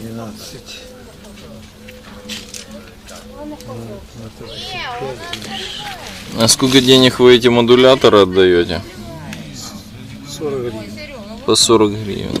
Двенадцать. А сколько денег вы эти модуляторы отдаете? 40 гривен. По 40 гривен.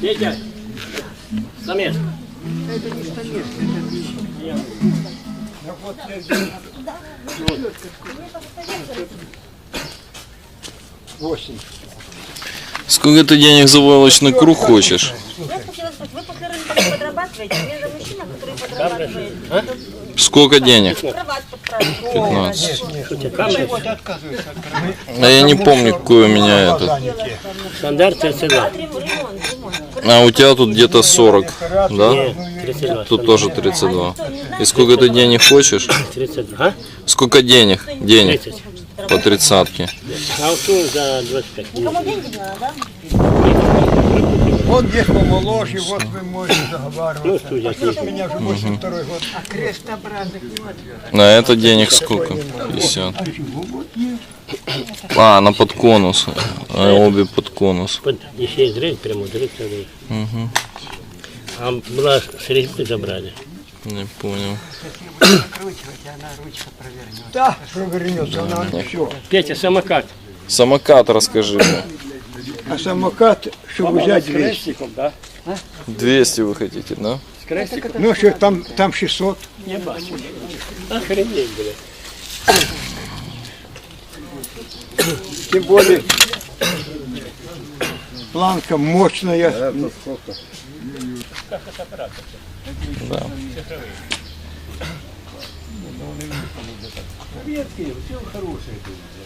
Петя, самец. Восемь. Сколько ты денег за войлочный круг хочешь? Я хотела сказать, вы рынка подрабатываете, мне же мужчина, который подрабатывает. Сколько денег? Кровать подправить. 15. Камера. А я не помню, какой у меня этот. Стандарт 32. А у тебя тут где-то 40, да? Нет, 32. Тут тоже 32. И сколько ты денег хочешь? 32. А? Сколько денег? Денег 30. по тридцатке. А за 25. Кому деньги не надо, да? Вот здесь помоложе, вот вы можете Ну, договариваться. тут я У меня же 82 год. На это денег сколько? 50. А, на под конус. А обе под конус. Под, еще есть дрель, прямо дрель целый. Угу. А была с резьбы забрали. Не понял. Да, провернется, она все. Петя, самокат. Самокат расскажи мне. А самокат, чтобы взять 200. крестиком, да? 200 вы хотите, да? С крестиком? Ну что, там, там 600. Не бачу. Охренеть, бля. Тем более, планка мощная. Да.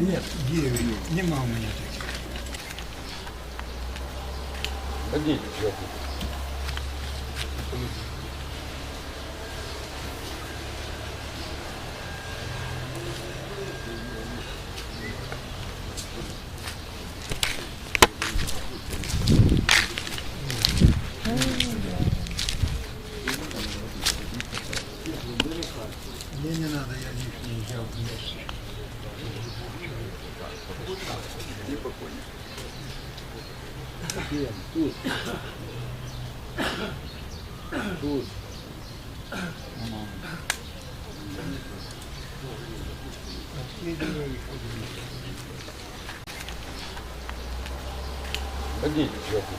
Нет, 9 лет. Нема у меня таких. Поднимите, Где? Тут. Тут. Поднимите, чуваки.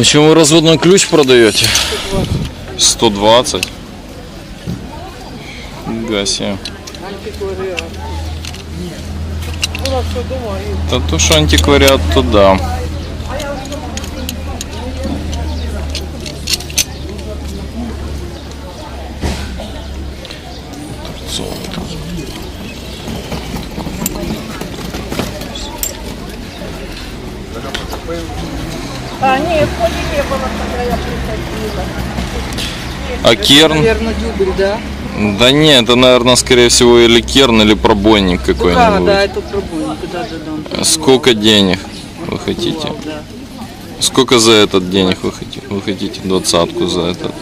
Почему разводной ключ продаете? 120. Нифига себе. Да то, что антиквариат, то да. А, нет, Коли не было, когда я приходила. А керн? Наверное, дюбель, да? Да нет, это, наверное, скорее всего или керн, или пробойник ну какой-нибудь. Да, да, это пробойник, даже дом. Сколько денег вы хотите? Сколько за этот денег вы хотите? Вы хотите двадцатку за этот?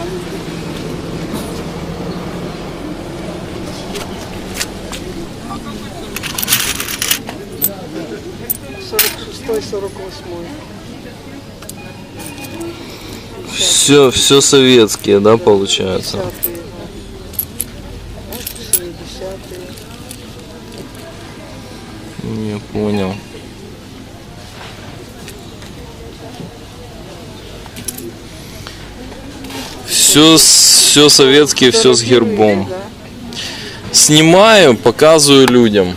Thank you. Все, все советские, да, получается? Не понял. Все, все советские, все с гербом. Снимаю, показываю людям.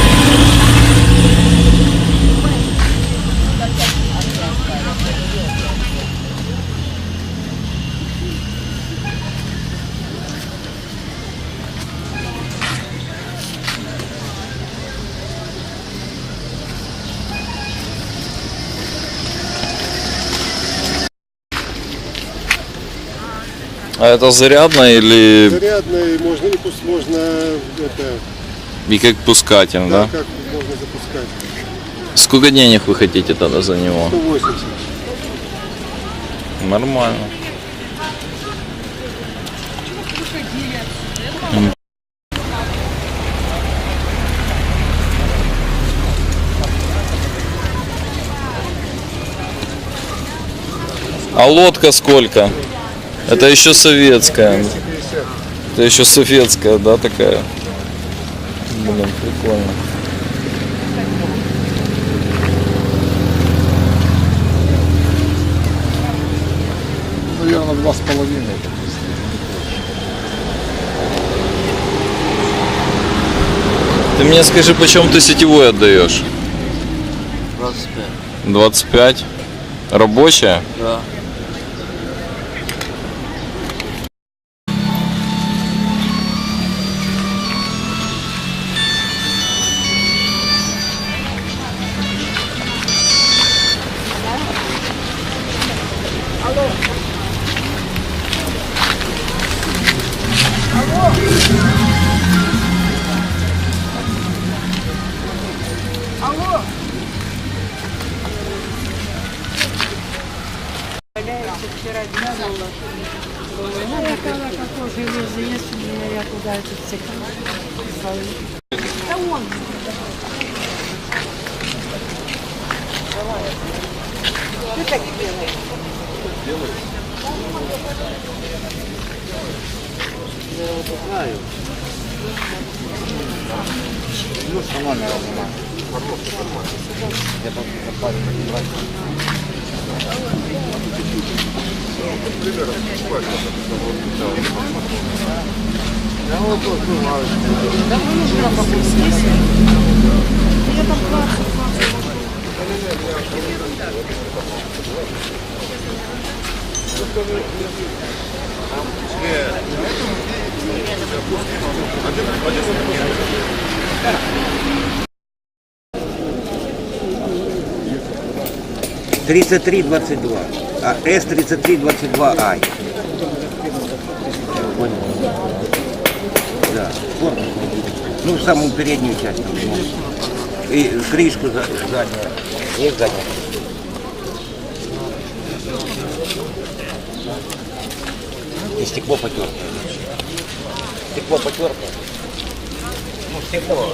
А это зарядно или Зарядный, можно и пусть можно это, и как пускатель, да, да? как можно запускать. Сколько денег вы хотите тогда за него? 180. Нормально. А лодка сколько? Это еще советская. Это еще советская, да, такая? Блин, прикольно. Наверное, два с половиной. Ты мне скажи, почем ты сетевой отдаешь? 25. 25? Рабочая? Да. Да он. Ты так делаешь. Делаешь? Я знаю. Ну, сама не равна. Я просто запарил. Примерно, буквально, Тридцать три двадцать два. А С тридцать три двадцать два А. Да, будет. Ну, самую переднюю часть. И крышку за- заднюю. И заднюю. И стекло потертое. Стекло потертое. Ну, стекло.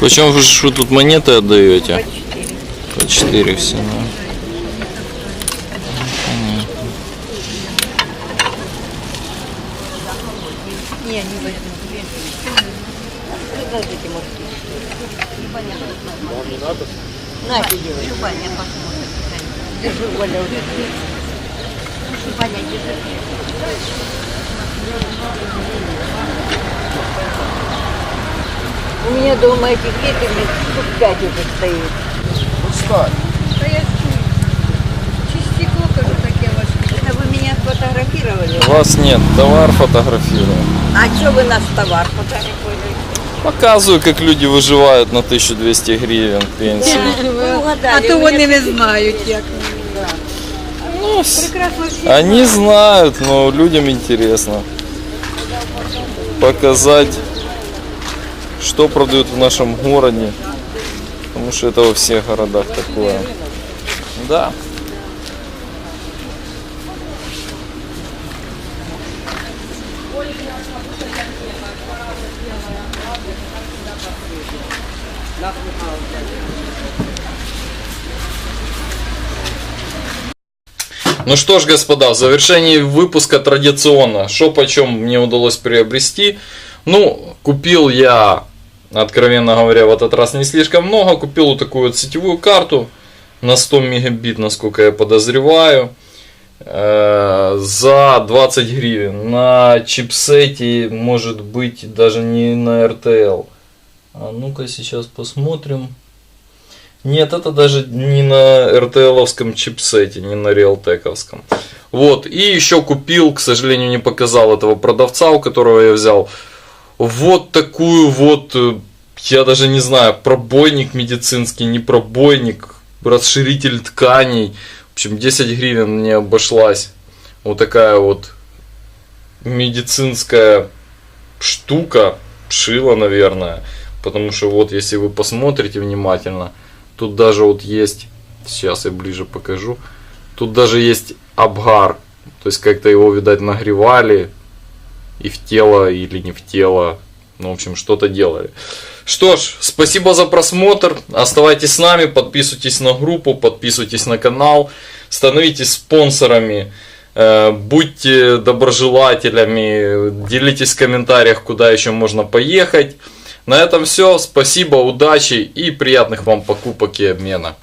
Почем вы, вы тут монеты отдаете? По 4 все, ну. Не, не возьму. Предложите, может. Непонятно. Вам не надо? На, делай. Шубаня, посмотрим. Держи. Шубаня, держи. У меня дома этих детей штук пять уже стоит. Та я чую. Чи стекло, кажу, таке важке. Это вы меня сфотографировали? Вас нет, товар фотографирую. А что вы наш товар фотографировали? Показываю, как люди выживают на 1200 гривен пенсии. Вы А то вони не знають, як. Ну, они знают, но людям интересно показать, что продают в нашем городе. Потому что это во всех городах такое. Да. Ну что ж, господа, в завершении выпуска традиционно, что почем мне удалось приобрести. Ну, купил я, откровенно говоря, в этот раз не слишком много. Купил вот такую вот сетевую карту на 100 мегабит, насколько я подозреваю. э, За 20 гривен. На чипсете, может быть, даже не на RTL. А ну-ка сейчас посмотрим. Нет, это даже не на RTL-овском чипсете, не на реалтековском. Вот, и еще купил, к сожалению, не показал этого продавца, у которого я взял, вот такую вот, э, я даже не знаю, пробойник медицинский, не пробойник, расширитель тканей. В общем, 10 гривен мне обошлась вот такая вот медицинская штука, шила, наверное. Потому что вот, если вы посмотрите внимательно, тут даже вот есть, сейчас я ближе покажу, тут даже есть обгар. То есть как-то его, видать, нагревали и в тело или не в тело. Ну, в общем, что-то делали. Что ж, спасибо за просмотр. Оставайтесь с нами, подписывайтесь на группу, подписывайтесь на канал, становитесь спонсорами. Э, Будьте доброжелателями, делитесь в комментариях, куда еще можно поехать. На этом все. Спасибо, удачи и приятных вам покупок и обмена.